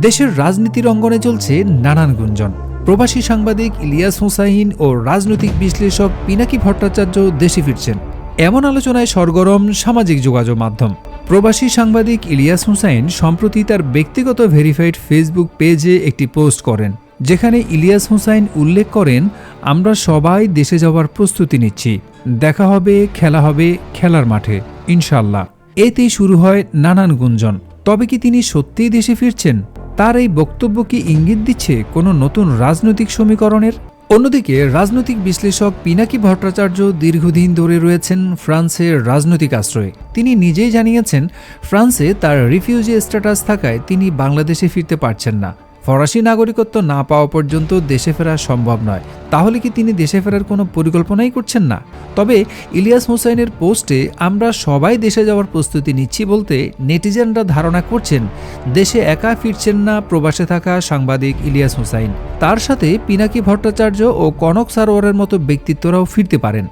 দেশের রাজনীতির অঙ্গনে চলছে নানান গুঞ্জন। প্রবাসী সাংবাদিক ইলিয়াস হুসাইন ও রাজনৈতিক বিশ্লেষক পিনাকি ভট্টাচার্য দেশে ফিরছেন। এমন আলোচনায় সরগরম সামাজিক যোগাযোগ মাধ্যম। প্রবাসী সাংবাদিক ইলিয়াস হুসাইন সম্প্রতি তার ব্যক্তিগত ভেরিফাইড ফেসবুক পেজে একটি পোস্ট করেন, যেখানে ইলিয়াস হুসাইন উল্লেখ করেন, আমরা সবাই দেশে যাওয়ার প্রস্তুতি নিচ্ছি। দেখা হবে, খেলা হবে, খেলার মাঠে। ইনশাল্লাহ এতেই শুরু হয় নানান গুঞ্জন। তবে কি তিনি সত্যিই দেশে ফিরছেন? তার এই বক্তব্য কি ইঙ্গিত দিচ্ছে কোনো নতুন রাজনৈতিক সমীকরণের? অন্যদিকে, রাজনৈতিক বিশ্লেষক পিনাকি ভট্টাচার্য দীর্ঘদিন ধরে রয়েছেন ফ্রান্সের রাজনৈতিক আশ্রয়ে। তিনি নিজেই জানিয়েছেন, ফ্রান্সে তার রিফিউজি স্ট্যাটাস থাকায় তিনি বাংলাদেশে ফিরতে পারছেন না। ফরাসি নাগরিকত্ব না পাওয়া পর্যন্ত দেশে ফেরা সম্ভব নয়। তাহলে কি তিনি দেশে ফেরার কোনো পরিকল্পনাই করছেন না? তবে ইলিয়াস হোসাইনের পোস্টে আমরা সবাই দেশে যাওয়ার প্রস্তুতি নিচ্ছি বলতে নেটিজেনরা ধারণা করছেন, দেশে একা ফিরছেন না প্রবাসে থাকা সাংবাদিক ইলিয়াস হোসাইন তার সাথে পিনাকি ভট্টাচার্য ও কনক সারোয়ারের মতো ব্যক্তিত্বরাও ফিরতে পারেন।